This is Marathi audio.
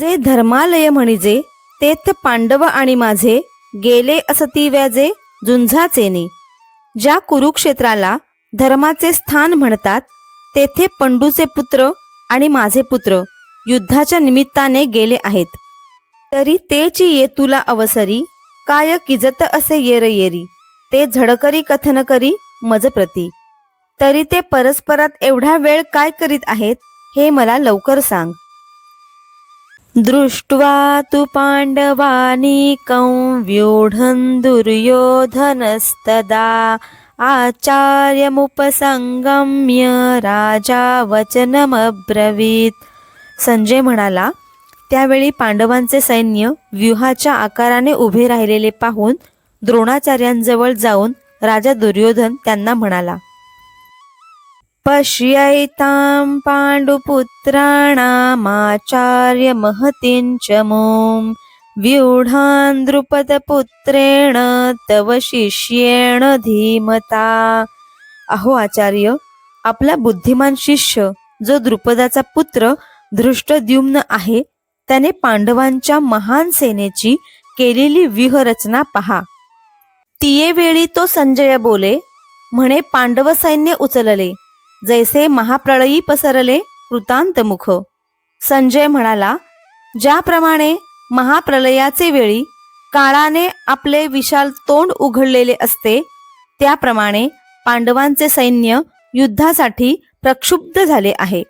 जे धर्मालय म्हणजे तेथ पांडव आणि माझे गेले असती व्याजे झुंझाचेने. ज्या कुरुक्षेत्राला धर्माचे स्थान म्हणतात तेथे पंडूचे पुत्र आणि माझे पुत्र युद्धाच्या निमित्ताने गेले आहेत. तरी तेची ये तुला अवसरी काय किजत असे येर येरी ते झडकरी कथन करी मज प्रती तरी ते परस्परात एवढा वेळ काय करीत आहेत हे मला लवकर सांग. दृष्ट्वा तु पाण्डवानीकं व्यूढं दुर्योधनस्तदा आचार्यमुपसंगम्य राजा वचनमब्रवीत संजय म्हणाला त्यावेळी पांडवांचे सैन्य व्यूहाच्या आकाराने उभे राहिलेले पाहून द्रोणाचार्यांजवळ जाऊन राजा दुर्योधन त्यांना म्हणाला पश्यैतां पाण्डुपुत्राणामाचार्य महतीं मूं। व्यूढान् द्रुपदपुत्रेण तव शिष्येण धीमता। अहो आचार्य आपला बुद्धिमान शिष्य जो द्रुपदाचा पुत्र धृष्टद्युम्न आहे त्याने पांडवांच्या महान सेनेची केलेली व्यूहरचना पहा। तिये वेळी तो संजय बोले म्हणे पांडव सैन्य उचलले जैसे महाप्रळयी पसरले कृतांतमुख संजय म्हणाला ज्याप्रमाणे महाप्रलयाचे वेळी काळाने आपले विशाल तोंड उघडलेले असते त्याप्रमाणे पांडवांचे सैन्य युद्धासाठी प्रक्षुब्ध झाले आहे.